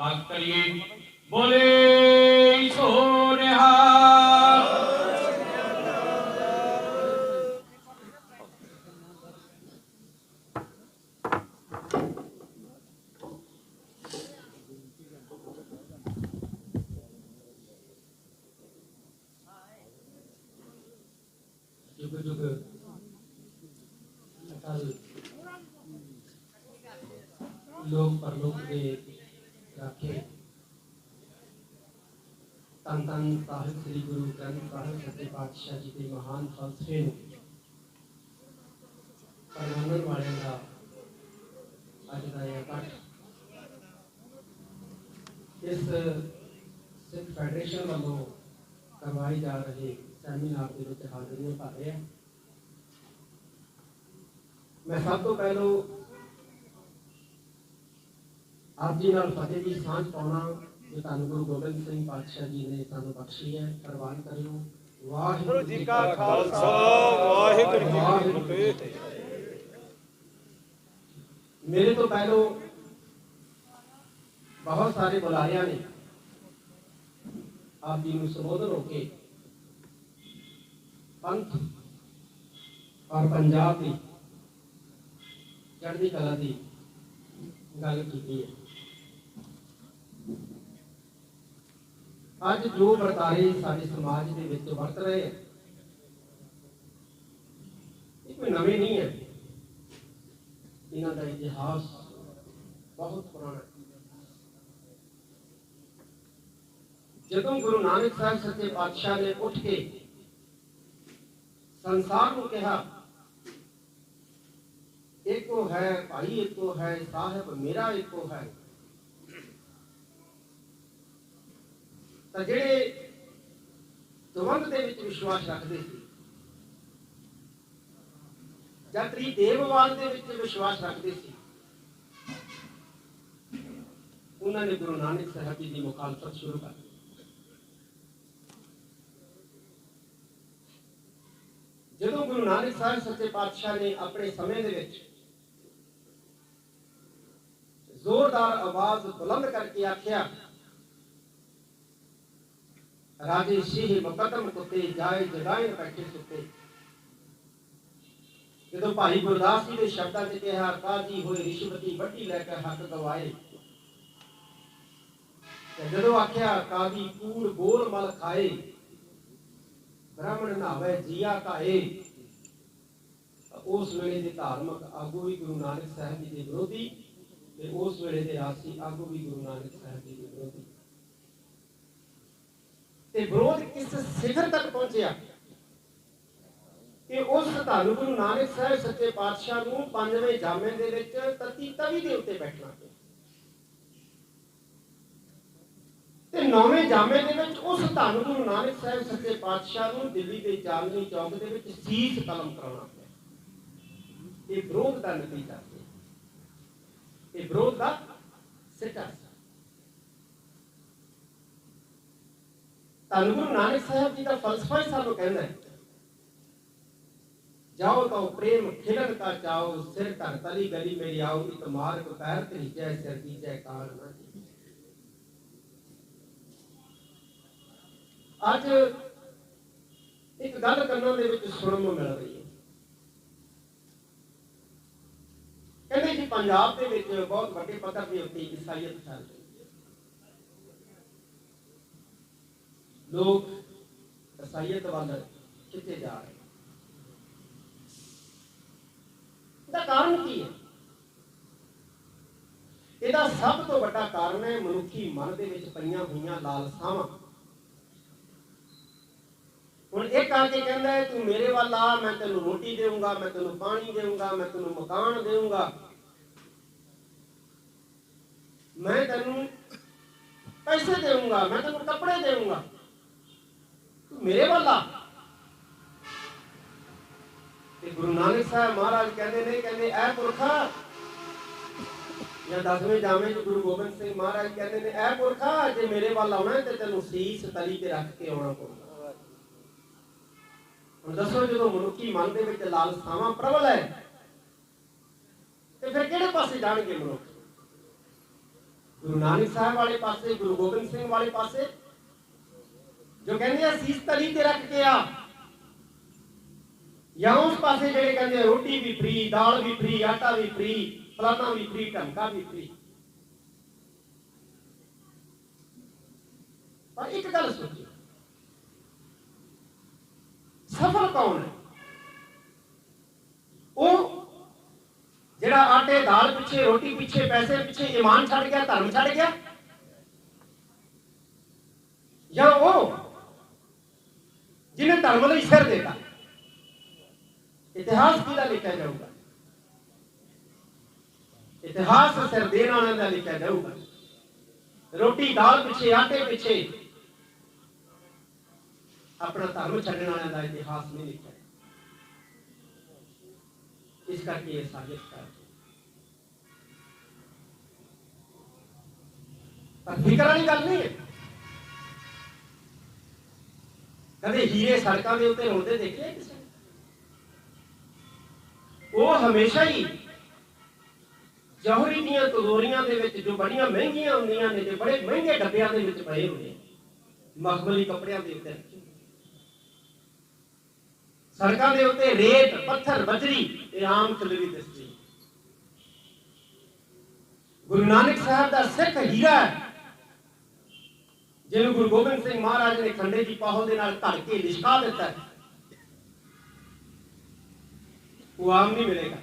ਸਵਾਗਤ ਕਰੀਏ। ਬੋਲੇ ਸੋ ਨਿਹਾਲ ਜੁਗ ਜੁਗ ਅਟਲ ਲੋਕ ਪਰਲੋਕ ਦੇ ਰਾਖੇ ਤਨ ਸਾਹਿਬ ਸ੍ਰੀ ਗੁਰੂ ਗ੍ਰੰਥ ਸਾਹਿਬ ਸੱਚੇ ਪਾਤਸ਼ਾਹ ਜੀ ਦੇ ਮਹਾਨ ਫਲਸਫੇ ਨੂੰ ਪਰਮਾਨਨ ਵਾਲਿਆਂ ਦਾ ਅੱਜ ਦਾ ਇਹ ਇਕੱਠ ਇਸ ਸਿੱਖ ਫੈਡਰੇਸ਼ਨ ਵੱਲੋਂ ਕਰਵਾਈ ਜਾ ਰਹੀ ਸੈਮੀਨਾਰ ਦੇ ਵਿੱਚ ਹਾਜ਼ਰੀਆਂ ਭਰ ਰਿਹਾ ਮੈਂ ਸਭ ਤੋਂ ਪਹਿਲਾਂ ਆਪ ਜੀ ਨਾਲ ਫਤਿਹ ਦੀ ਸਾਂਝ ਪਾਉਣਾ ਜੋ ਧੰਨ ਗੁਰੂ ਗੋਬਿੰਦ ਸਿੰਘ ਪਾਤਸ਼ਾਹ ਜੀ ਨੇ ਸਾਨੂੰ ਬਖਸ਼ੀ ਹੈ ਪ੍ਰਵਾਨ ਕਰਿਓ। ਵਾਹਿਗੁਰੂ ਜੀ ਕਾ ਖਾਲਸਾ ਵਾਹਿਗੁਰੂ ਜੀ ਕੀ ਫਤਿਹ। ਮੇਰੇ ਤੋਂ ਪਹਿਲਾਂ ਬਹੁਤ ਸਾਰੇ ਬੁਲਾਰਿਆਂ ਨੇ ਆਪ ਜੀ ਨੂੰ ਸੰਬੋਧਨ ਹੋ ਕੇ ਪੰਥ ਔਰ ਪੰਜਾਬ ਦੀ ਚੜ੍ਹਦੀ ਕਲਾ ਦੀ ਗੱਲ ਕੀਤੀ ਹੈ। ਅੱਜ ਜੋ ਵਰਤਾਰੇ ਸਾਡੇ ਸਮਾਜ ਦੇ ਵਿੱਚ ਵਰਤ ਰਹੇ ਹੈ ਇਹ ਕੋਈ ਨਵੇਂ ਨਹੀਂ ਹੈ। ਇਹਨਾਂ ਦਾ ਇਤਿਹਾਸ ਬਹੁਤ ਪੁਰਾਣਾ ਹੈ। ਜਦੋਂ ਗੁਰੂ ਨਾਨਕ ਸਾਹਿਬ ਸੱਚੇ ਪਾਤਸ਼ਾਹ ਨੇ ਉੱਠ ਕੇ ਸੰਸਾਰ ਨੂੰ ਕਿਹਾ, ਇੱਕੋ ਹੈ ਭਾਈ, ਇੱਕੋ ਹੈ ਸਾਹਿਬ, ਮੇਰਾ ਇੱਕੋ ਹੈ। ਤਾਂ ਜਿਹੜੇ ਦਵੰਦ ਦੇ ਵਿੱਚ ਵਿਸ਼ਵਾਸ ਰੱਖਦੇ ਸੀ, ਜਾਂ ਤ੍ਰੀ ਦੇਵਵਾਦ ਦੇ ਵਿੱਚ ਵਿਸ਼ਵਾਸ ਰੱਖਦੇ ਸੀ, ਉਹਨਾਂ ਨੇ ਗੁਰੂ ਨਾਨਕ ਸਾਹਿਬ ਜੀ ਦੀ ਮੁਖਾਲਫਤ ਸ਼ੁਰੂ ਕਰ ਦਿੱਤੀ। ਜਦੋਂ ਗੁਰੂ ਨਾਨਕ ਸਾਹਿਬ ਸੱਚੇ ਪਾਤਸ਼ਾਹ ਨੇ ਆਪਣੇ ਸਮੇਂ ਦੇ ਵਿੱਚ ਜ਼ੋਰਦਾਰ ਆਵਾਜ਼ ਬੁਲੰਦ ਕਰਕੇ ਆਖਿਆ ਰਾਜੇ ਸ਼ੀਹ ਮੁਕੱਦਮ ਕੁੱਤੇ ਜਾਏ ਜਗਾਏ ਬੈਠੇ ਸੁੱਤੇ। ਜਦੋਂ ਭਾਈ ਗੁਰਦਾਸ ਜੀ ਦੇ ਸ਼ਬਦਾਂ 'ਚ ਕਿਹਾ ਕਾਜੀ ਹੋਏ ਰਿਸ਼ਵਤੀ ਵੱਡੀ ਲੈ ਕੇ ਹੱਕ ਗਵਾਏ ਤੇ ਜਦੋਂ ਆਖਿਆ ਕਾਜੀ ਕੂੜ ਗੋਲ ਮਲ ਖਾਏ, ਬ੍ਰਾਹਮਣ ਨਾਵੇ ਜੀਆ ਕਾਏ ਉਸ ਵੇਲੇ ਦੇ ਧਾਰਮਿਕ ਆਗੂ ਵੀ ਗੁਰੂ ਨਾਨਕ ਸਾਹਿਬ ਜੀ ਦੇ ਵਿਰੋਧੀ ਤੇ ਉਸ ਵੇਲੇ ਦੇ ਰਾਸੀ ਆਗੂ ਵੀ ਗੁਰੂ ਨਾਨਕ ਸਾਹਿਬ ਜੀ ਦੇ ਤੇ ਵਿਰੋਧ ਕਿਸ ਸਿਖਰ ਤੱਕ ਪਹੁੰਚਿਆ। ਕਿ ਉਸ ਧੰਨ ਗੁਰੂ ਨਾਨਕ ਸਾਹਿਬ ਸੱਚੇ ਪਾਤਸ਼ਾਹ ਨੂੰ ਪੰਜਵੇਂ ਜਾਮੇ ਦੇ ਵਿੱਚ ਤਤੀ ਤਵੀ ਦੇ ਉੱਤੇ ਬੈਠਣਾ ਪਿਆ। ਤੇ ਨੌਵੇਂ ਜਾਮੇ ਦੇ ਵਿੱਚ ਉਸ ਧੰਨ ਗੁਰੂ ਨਾਨਕ ਸਾਹਿਬ ਸੱਚੇ ਪਾਤਸ਼ਾਹ ਨੂੰ ਦਿੱਲੀ ਦੇ ਚਾਂਦਨੀ ਚੌਕ ਦੇ ਵਿੱਚ ਸੀਸ ਕਲਮ ਕਰਾਉਣਾ ਪਿਆ। ਇਹ ਵਿਰੋਧ ਦਾ ਨਤੀਜਾ ਇਹ ਵਿਰੋਧ ਦਾ ਸਿੱਟਾ ਧੰਨ ਗੁਰੂ ਨਾਨਕ ਸਾਹਿਬ ਜੀ ਦਾ ਫਲਸਫਾ ਹੀ ਸਾਨੂੰ ਕਹਿੰਦਾ ਹੈ ਜਾਓ ਤਾਂ ਪ੍ਰੇਮ ਖਿਲਣ ਕਾ ਚਾਓ ਸਿਰ ਧਰ ਤਲੀ ਗਲੀ ਮੇਰੀ ਆਓ ਇਕ ਮਾਰਗ ਪੈਰ ਤਰੀਜੈ ਸਿਰ ਦੀਜੈ ਕਾਲ ਨਾ ਅੱਜ ਇੱਕ ਗੱਲ ਕੰਨਾਂ ਦੇ ਵਿੱਚ ਸੁਣਨ ਨੂੰ ਮਿਲ ਰਹੀ ਹੈ ਕਹਿੰਦੇ ਜੀ ਪੰਜਾਬ ਦੇ ਵਿੱਚ ਬਹੁਤ ਵੱਡੇ ਪੱਧਰ ਦੇ ਉੱਤੇ ਈਸਾਈਅਤ ਫੈਲ ਰਹੀ ਲੋਕ ਈਸਾਈਅਤ ਵੱਲ ਕਿੱਥੇ ਜਾ ਰਹੇ? ਇਹਦਾ ਕਾਰਨ ਕੀ ਹੈ? ਇਹਦਾ ਸਭ ਤੋਂ ਵੱਡਾ ਕਾਰਨ ਹੈ ਮਨੁੱਖੀ ਮਨ ਦੇ ਵਿੱਚ ਪਈਆਂ ਹੋਈਆਂ ਲਾਲਸਾਵਾਂ। ਹੁਣ ਇੱਕ ਆ ਕੇ ਕਹਿੰਦਾ ਹੈ, ਤੂੰ ਮੇਰੇ ਵੱਲ ਆ, ਮੈਂ ਤੈਨੂੰ ਰੋਟੀ ਦੇਵਾਂਗਾ ਮੈਂ ਤੈਨੂੰ ਪਾਣੀ ਦੇਵਾਂਗਾ ਮੈਂ ਤੈਨੂੰ ਮਕਾਨ ਦੇਵਾਂਗਾ ਮੈਂ ਤੈਨੂੰ ਪੈਸੇ ਦੇਵਾਂਗਾ ਮੈਂ ਤੈਨੂੰ ਕੱਪੜੇ ਦੇਵਾਂਗਾ ਤੂੰ ਮੇਰੇ ਵੱਲ ਆ। ਤੇ ਗੁਰੂ ਨਾਨਕ ਸਾਹਿਬ ਮਹਾਰਾਜ ਕਹਿੰਦੇ ਨੇ, ਕਹਿੰਦੇ, ਐ ਪੁਰਖਾ। ਜਾਂ ਦਸਵੇਂ ਜਾਵੇਂ ਚ ਗੁਰੂ ਗੋਬਿੰਦ ਸਿੰਘ ਮਹਾਰਾਜ ਕਹਿੰਦੇ ਨੇ, ਐ ਪੁਰਖਾ, ਜੇ ਮੇਰੇ ਵੱਲ ਆਉਣਾ ਤੇ ਤੈਨੂੰ ਸੀਸ ਤਲੀ ਤੇ ਰੱਖ ਕੇ ਆਉਣਾ ਪਊਗਾ। ਹੁਣ ਦੱਸੋ, ਜਦੋਂ ਮਨੁੱਖੀ ਮਨ ਦੇ ਵਿੱਚ ਲਾਲਸਾਵਾਂ ਪ੍ਰਬਲ ਹੈ, ਤੇ ਫਿਰ ਕਿਹੜੇ ਪਾਸੇ ਜਾਣਗੇ ਮਨੁੱਖ? ਗੁਰੂ ਨਾਨਕ ਸਾਹਿਬ ਵਾਲੇ ਪਾਸੇ, ਗੁਰੂ ਗੋਬਿੰਦ ਸਿੰਘ ਵਾਲੇ ਪਾਸੇ ਜੋ ਕਹਿੰਦੇ ਆ ਸੀਸ ਤਲੀ ਤੇ ਰੱਖ ਕੇ ਆ? ਜਾਂ ਉਸ ਪਾਸੇ ਜਿਹੜੇ ਕਹਿੰਦੇ ਰੋਟੀ ਵੀ ਫ੍ਰੀ ਦਾਲ ਵੀ ਫ੍ਰੀ ਆਟਾ ਵੀ ਫ੍ਰੀ ਫਲਾਣਾ ਵੀ ਫ੍ਰੀ ਢੰਕਾ ਵੀ ਫ੍ਰੀ ਪਰ ਇੱਕ ਗੱਲ ਸੋਚੋ, ਸਫਲ ਕੌਣ ਹੈ? ਉਹ ਜਿਹੜਾ ਆਟੇ, ਦਾਲ ਪਿੱਛੇ, ਰੋਟੀ ਪਿੱਛੇ, ਪੈਸੇ ਪਿੱਛੇ, ਈਮਾਨ ਛੱਡ ਗਿਆ, ਧਰਮ ਛੱਡ ਗਿਆ? ਜਾਂ ਉਹ ਜਿਹਨੇ ਧਰਮ ਲਈ ਸਿਰ ਦਿੱਤਾ ਇਤਿਹਾਸ ਕਿਹਦਾ ਲਿਖਿਆ ਜਾਊਗਾ? ਇਤਿਹਾਸ ਸਿਰ ਦੇਣ ਵਾਲਿਆਂ ਦਾ ਲਿਖਿਆ ਜਾਊਗਾ। ਰੋਟੀ ਦਾਲ ਪਿੱਛੇ, ਆਟੇ ਪਿੱਛੇ। ਆਪਣਾ ਧਰਮ ਛੱਡਣ ਵਾਲਿਆਂ ਦਾ ਇਤਿਹਾਸ ਨਹੀਂ ਲਿਖਿਆ। ਇਸ ਕਰਕੇ ਇਹ ਸਾਜ਼ਿਸ਼ ਕਰ ਪਰ ਫਿਕਰ ਵਾਲੀ ਗੱਲ ਨਹੀਂ ਹੈ। ਕਦੇ ਹੀਰੇ ਸੜਕਾਂ ਦੇ ਉੱਤੇ ਹੁੰਦੇ ਦੇਖੇ? ਕਿਸੇ ਉਹ ਹਮੇਸ਼ਾ ਹੀ ਜੌਹਰੀ ਦੀਆਂ ਤਜ਼ੋਰੀਆਂ ਦੇ ਵਿੱਚ ਜੋ ਬੜੀਆਂ ਮਹਿੰਗੀਆਂ ਹੁੰਦੀਆਂ ਨੇ, ਤੇ ਬੜੇ ਮਹਿੰਗੇ ਡੱਬਿਆਂ ਦੇ ਵਿੱਚ ਪਏ ਹੁੰਦੇ ਮਖਮਲੀ ਕੱਪੜਿਆਂ ਦੇ ਉੱਤੇ ਸੜਕਾਂ ਦੇ ਉੱਤੇ ਰੇਤ, ਪੱਥਰ, ਬਜਰੀ ਇਹ ਆਮ ਚਲਦੀ ਦਿਸਦੀ ਗੁਰੂ ਨਾਨਕ ਸਾਹਿਬ ਦਾ ਸਿੱਖ ਹੀਰਾ ਹੈ। ਜਿਹਨੂੰ ਗੁਰੂ ਗੋਬਿੰਦ ਸਿੰਘ ਮਹਾਰਾਜ ਨੇ ਖੰਡੇ ਦੀ ਪਾਹੋ ਦੇ ਨਾਲ ਧਰ ਕੇ ਲਿਸ਼ਕਾ ਦਿੱਤਾ ਉਹ ਆਮ ਨਹੀਂ ਮਿਲੇਗਾ।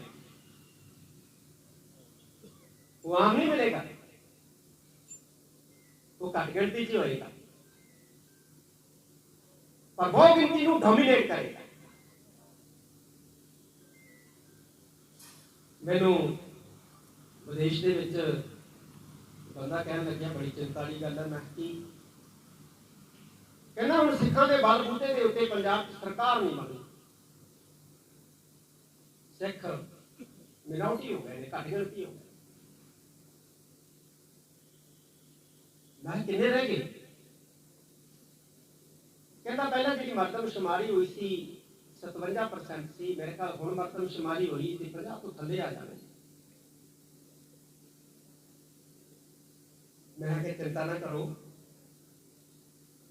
ਉਹ ਆਮ ਨਹੀਂ ਮਿਲੇਗਾ। ਉਹ ਘੱਟ ਗਿਣਤੀ 'ਚ ਹੋਏਗਾ। ਪਰ ਬਹੁ ਗਿਣਤੀ ਨੂੰ ਡੋਮੀਨੇਟ ਕਰੇਗਾ। ਮੈਨੂੰ ਵਿਦੇਸ਼ ਦੇ ਵਿੱਚ ਬੰਦਾ ਕਹਿਣ ਲੱਗਿਆ, ਬੜੀ ਚਿੰਤਾ ਵਾਲੀ ਗੱਲ ਹੈ, ਮੈਂ ਕੀ ਸਿੱਖਾਂ ਦੇ ਬਲ ਬੂਟੇ ਦੇ ਉੱਤੇ ਪੰਜਾਬ 'ਚ ਸਰਕਾਰ ਨਹੀਂ ਬਣੀ ਸਿੱਖ ਮਿਨਾਉਟੀ ਹੋ ਗਏ ਨੇ ਘੱਟ ਗਿਣਤੀ ਹੋ ਗਏ ਮੈਂ ਕਿਹਾ, ਕਿੰਨੇ ਰਹਿ ਗਏ ਕਹਿੰਦਾ ਪਹਿਲਾਂ ਜਿਹੜੀ ਮਰਦਮਸ਼ੁਮਾਰੀ ਹੋਈ ਸੀ 57% ਸੀ ਮੇਰੇ ਖਿਆਲ ਹੁਣ ਮਰਦਮਸ਼ੁਮਾਰੀ ਹੋਈ ਤੇ 50 ਤੋਂ ਥੱਲੇ ਆ ਜਾਣੇ ਮੈਂ ਕਿਹਾ ਚਿੰਤਾ ਨਾ ਕਰੋ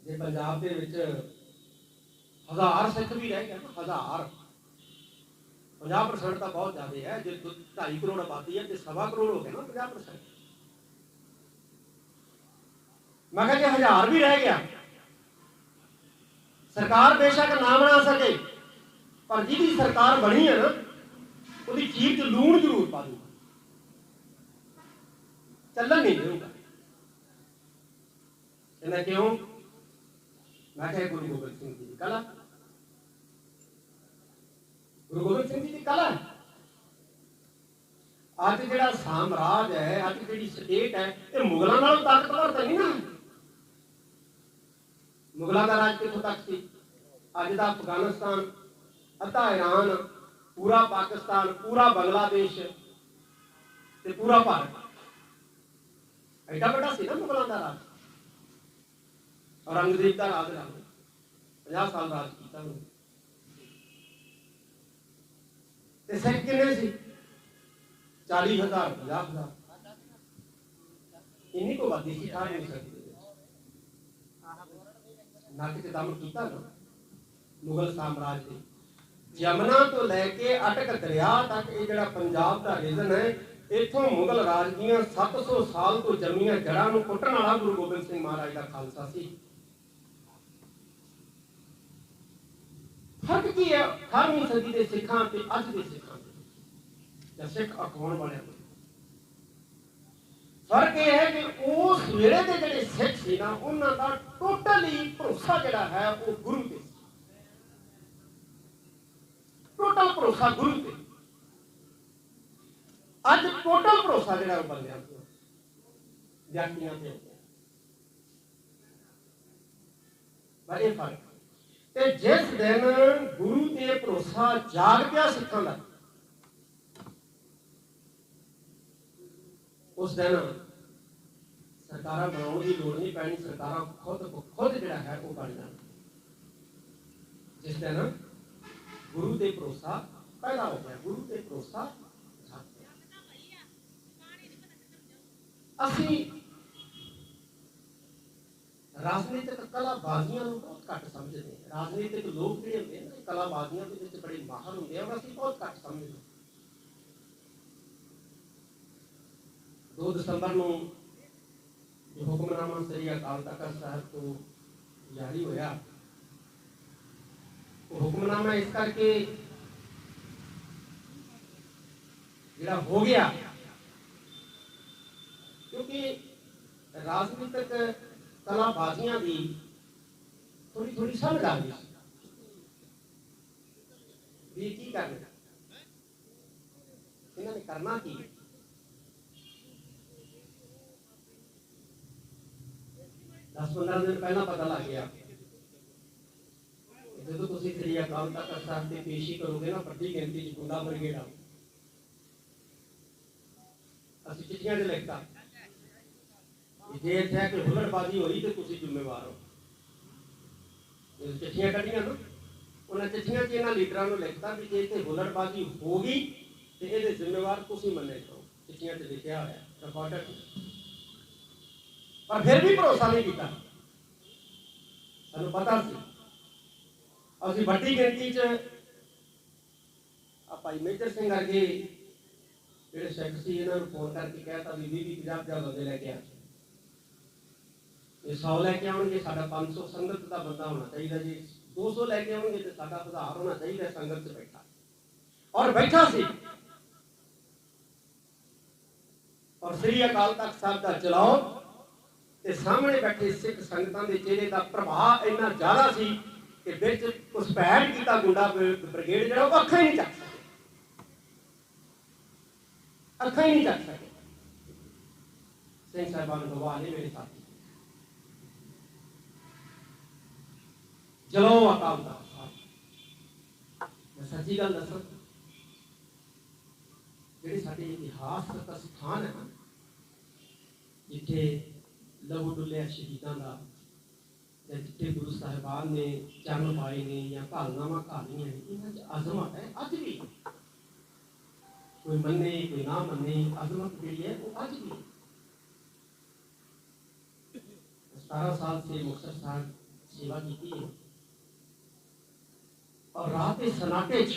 ਜੇ ਪੰਜਾਬ ਦੇ ਵਿੱਚ ਹਜ਼ਾਰ ਸਿੱਖ ਵੀ ਰਹਿ ਗਿਆ ਨਾ, ਹਜ਼ਾਰ। 50% ਤਾਂ ਬਹੁਤ ਜ਼ਿਆਦਾ ਹੈ, ਜੇ 2.5 ਕਰੋੜ ਆਬਾਦੀ ਹੈ ਤੇ ਸਵਾ ਕਰੋੜ ਹੋ ਗਿਆ ਨਾ 50% ਮੈਂ ਕਿਹਾ ਜੇ ਹਜ਼ਾਰ ਵੀ ਰਹਿ ਗਿਆ, ਸਰਕਾਰ ਬੇਸ਼ੱਕ ਨਾ ਬਣਾ ਸਕੇ, ਪਰ ਜਿਹਦੀ ਸਰਕਾਰ ਬਣੀ ਹੈ ਨਾ, ਉਹਦੀ ਖੀਰ 'ਚ ਲੂਣ ਜ਼ਰੂਰ ਪਾ ਦੂਗਾ ਚੱਲਣ ਨਹੀਂ ਦੇਊਗਾ। ਕਹਿੰਦਾ ਕਿਉਂ? ਮੈਂ ਕਿਹਾ ਗੁਰੂ ਗੋਬਿੰਦ ਸਿੰਘ ਜੀ ਦੀ ਕਲਾ ਗੁਰੂ ਗੋਬਿੰਦ ਸਿੰਘ ਜੀ ਦੀ ਕਲਾ ਅੱਜ ਜਿਹੜਾ ਸਾਮਰਾਜ ਹੈ, ਅੱਜ ਜਿਹੜੀ ਸਟੇਟ ਹੈ, ਇਹ ਮੁਗਲਾਂ ਨਾਲੋਂ ਤਾਕਤਵਰ ਤਾਂ ਨਹੀਂ ਨਾ। ਮੁਗਲਾਂ ਦਾ ਰਾਜ ਕਿੱਥੋਂ ਤੱਕ ਸੀ? ਅੱਜ ਦਾ ਅਫਗਾਨਿਸਤਾਨ, ਅੱਧਾ ਈਰਾਨ ਪੂਰਾ ਪਾਕਿਸਤਾਨ, ਪੂਰਾ ਬੰਗਲਾਦੇਸ਼ ਤੇ ਪੂਰਾ ਭਾਰਤ। ਐਡਾ ਵੱਡਾ ਸੀ ਨਾ ਮੁਗਲਾਂ ਦਾ ਰਾਜ। ਔਰੰਗਜ਼ੇਬ ਦਾ ਰਾਜ ਰਾਜ 50 ਸਾਲ ਰਾਜ ਕੀਤਾ ਉਹਨੇ। ਤੇ ਸਿੱਖ ਕਿੰਨੇ ਸੀ? 40000 50000 ਇੰਨੀ ਕੋ ਵਾਦੀ ਸੀ ਥਾਂ ਨਹੀਂ ਸਕਦੀ ਨੱਕ ਤੇ ਦਮ ਕੀਤਾ ਨਾ। ਮੁਗਲ ਸਾਮਰਾਜ ਦੇ ਯਮਨਾ ਤੋਂ ਲੈ ਕੇ ਅਟਕ ਦਰਿਆ ਤੱਕ ਇਹ ਜਿਹੜਾ ਪੰਜਾਬ ਦਾ ਰੀਜਨ ਹੈ, ਇੱਥੋਂ ਮੁਗਲ ਰਾਜ ਦੀਆਂ 700 ਸਾਲ ਤੋਂ ਜੰਮੀਆਂ ਜੜਾਂ ਨੂੰ ਪੁੱਟਣ ਵਾਲਾ ਗੁਰੂ ਗੋਬਿੰਦ ਸਿੰਘ ਮਹਾਰਾਜ ਦਾ ਖਾਲਸਾ ਸੀ। ਫ਼ਰਕ ਕੀ ਹੈ? 18ਵੀਂ ਸਦੀ ਦੇ ਸਿੱਖਾਂ ਤੇ ਅੱਜ ਦੇ ਸਿੱਖਾਂ ਦੇ ਜਾਂ ਸਿੱਖ ਅਖਵਾਉਣ ਵਾਲਿਆਂ ਦੇ ਫ਼ਰਕ ਇਹ ਹੈ ਕਿ ਉਸ ਵੇਲੇ ਦੇ ਜਿਹੜੇ ਸਿੱਖ ਸੀ ਨਾ, ਉਹਨਾਂ ਦਾ ਟੋਟਲੀ ਭਰੋਸਾ ਜਿਹੜਾ ਹੈ ਉਹ ਗੁਰੂ ਤੇ ਟੋਟਲ ਭਰੋਸਾ ਗੁਰੂ ਤੇ। ਅੱਜ ਟੋਟਲ ਭਰੋਸਾ ਜਿਹੜਾ ਉਹ ਬੰਦਿਆਂ ਤੇ ਵਿਅਕਤੀਆਂ ਤੇ ਹੋ ਗਿਆ ਫ਼ਰਕ ਤੇ ਜਿਸ ਦਿਨ ਗੁਰੂ ਤੇ ਭਰੋਸਾ ਜਾਗ ਪਿਆ ਸਿੱਖਾਂ ਦਾ, ਉਸ ਦਿਨ ਸਰਕਾਰਾਂ ਬਣਾਉਣ ਦੀ ਲੋੜ ਨਹੀਂ ਪੈਣੀ, ਸਰਕਾਰਾਂ ਖੁਦ ਖੁਦ ਜਿਹੜਾ ਹੈ ਉਹ ਬਣ ਜਾਣ। ਜਿਸ ਦਿਨ ਗੁਰੂ ਤੇ ਭਰੋਸਾ ਪੈਦਾ ਹੋ ਗਿਆ, ਗੁਰੂ ਤੇ ਭਰੋਸਾ ਜਾਗ ਪਿਆ। ਅਸੀਂ ਰਾਜਨੀਤਿਕ ਕਲਾਬਾਜ਼ੀਆਂ ਨੂੰ ਬਹੁਤ ਘੱਟ ਸਮਝਦੇ ਨੇ। ਰਾਜਨੀਤਿਕ ਲੋਕ ਜਿਹੜੇ ਹੁੰਦੇ ਨੇ ਕਲਾ ਦੇ ਵਿੱਚ ਬੜੇ ਮਾਹਰ ਹੁੰਦੇ ਆ ਔਰ ਅਸੀਂ ਬਹੁਤ ਘੱਟ ਸਮਝਦੇ ਹਾਂ। 2 ਦਸੰਬਰ ਨੂੰ ਜੋ ਹੁਕਮਨਾਮਾ ਸ੍ਰੀ ਅਕਾਲ ਤਖਤ ਸਾਹਿਬ ਤੋਂ ਜਾਰੀ ਹੋਇਆ, ਉਹ ਹੁਕਮਨਾਮਾ ਇਸ ਕਰਕੇ ਜਿਹੜਾ ਹੋ ਗਿਆ ਕਿਉਂਕਿ ਰਾਜਨੀਤਿਕ ਕਲਾਬਾਜ਼ੀਆਂ ਦੀ ਥੋੜੀ ਥੋੜੀ ਸਮਝ ਆ ਗਈ ਵੀ ਕੀ ਕਰਨਾ? ਇਹਨਾਂ ਨੇ ਕਰਨਾ ਕੀ? ਦਸ 15 ਦਿਨ ਪਹਿਲਾਂ ਪਤਾ ਲੱਗ ਗਿਆ। ਜਦੋਂ ਤੁਸੀਂ ਸ੍ਰੀ ਅਕਾਲ ਤਖਤ ਸਾਹਿਬ ਦੀ ਪੇਸ਼ੀ ਕਰੋਗੇ ਨਾ, ਵੱਡੀ ਗਿਣਤੀ ਚ ਗੁੰਡਾ ਬ੍ਰਿਗੇਡ ਅਸੀਂ ਚਿੱਠੀਆਂ 'ਚ ਲਿਖਤਾ। ਜੇ ਇੱਥੇ ਕੋਈ ਹੁਲੜਬਾਜ਼ੀ ਹੋਈ ਤੇ ਤੁਸੀਂ ਜ਼ਿੰਮੇਵਾਰ ਹੋ। ਇਹ ਚਿੱਠੀਆਂ ਕੱਢੀਆਂ ਨਾ। ਉਹਨਾਂ ਚਿੱਠੀਆਂ 'ਚ ਇਹਨਾਂ ਲੀਡਰਾਂ ਨੂੰ ਲਿਖਤਾ ਵੀ ਜੇ ਇੱਥੇ ਹੁਲੜਬਾਜ਼ੀ ਹੋ ਗਈ ਤੇ ਇਹਦੇ ਜ਼ਿੰਮੇਵਾਰ ਤੁਸੀਂ ਮੰਨੇ ਕਰੋ ਚਿੱਠੀਆਂ 'ਚ ਲਿਖਿਆ ਹੋਇਆ। ਰਿਕਾਰਡਡ ਪਰ ਫਿਰ ਵੀ ਭਰੋਸਾ ਨਹੀਂ ਕੀਤਾ। ਸਾਨੂੰ ਪਤਾ ਸੀ। ਅਸੀਂ ਵੱਡੀ ਗਿਣਤੀ 'ਚ ਆ ਭਾਈ ਮੇਜਰ ਸਿੰਘ ਵਰਗੇ ਜਿਹੜੇ ਸਿੱਖ ਸੀ ਇਹਨਾਂ ਨੂੰ ਫੋਨ ਕਰਕੇ ਕਹਿਤਾ ਵੀ 20 20 50 50 ਬੰਦੇ ਲੈ ਕੇ ਆ। ਜੇ 100 ਲੈ ਕੇ ਆਉਣਗੇ, ਸਾਡਾ 500 ਸੰਗਤ ਦਾ ਬੰਦਾ ਹੋਣਾ ਚਾਹੀਦਾ ਜੀ। 200 ਲੈ ਕੇ ਆਉਣਗੇ ਤੇ ਸਾਡਾ ਹਜ਼ਾਰ ਹੋਣਾ ਚਾਹੀਦਾ ਸੰਗਤ 'ਚ ਬੈਠਾ। ਔਰ ਬੈਠਾ ਸੀ। ਔਰ ਸ੍ਰੀ ਅਕਾਲ ਤਖਤ ਸਾਹਿਬ ਦਾ ਚਲਾਓ। ਤੇ ਸਾਹਮਣੇ ਬੈਠੇ ਸਿੱਖ ਸੰਗਤਾਂ ਦੇ ਚਿਹਰੇ ਦਾ ਪ੍ਰਭਾਵ ਇੰਨਾ ਜ਼ਿਆਦਾ ਸੀ ਕਿ ਵਿੱਚ ਘੁਸਪੈਠ ਕੀਤਾ ਗੁੰਡਾ ਬ੍ਰਿਗੇਡ ਜਿਹੜਾ ਉਹ ਅੱਖਾਂ ਹੀ ਨਹੀਂ ਚੱਕ ਸਕੇ ਅੱਖਾਂ ਹੀ ਨਹੀਂ ਚੱਕ ਸਕੇ ਸਿੰਘ ਸਾਹਿਬਾਨ ਗਵਾਹ ਨੇ ਮੇਰੇ ਸਾਥ ਚਲੋ ਅਕਾਲ ਤਖਤ ਸਾਹਿਬ ਮੈਂ ਸੱਚੀ ਗੱਲ ਦੱਸਾਂ ਜਿਹੜੇ ਸਾਡੇ ਇਤਿਹਾਸਕ ਸਥਾਨ ਹੈ ਨਾ, ਜਿੱਥੇ ਲਹੂ ਡੁੱਲਿਆ ਸ਼ਹੀਦਾਂ ਦਾ ਜਾਂ ਜਿੱਥੇ ਗੁਰੂ ਸਾਹਿਬਾਨ ਨੇ ਜਨਮ ਪਾਏ ਨੇ ਜਾਂ ਘਾਲਨਾਵਾਂ ਘਾਲੀਆਂ ਨੇ ਇਹਨਾਂ 'ਚ ਅਜ਼ਮਤ ਹੈ ਅੱਜ ਵੀ ਕੋਈ ਮੰਨੇ ਕੋਈ ਨਾ ਮੰਨੇ ਅਜ਼ਮਤ ਜਿਹੜੀ ਹੈ ਉਹ ਅੱਜ ਵੀ ਹੈ 17 ਸਾਲ ਸੇ ਮੁਕਤਸਰ ਸਾਹਿਬ ਸੇਵਾ ਕੀਤੀ ਹੈ ਔਰ ਰਾਤ ਦੇ ਸਨਾਟੇ 'ਚ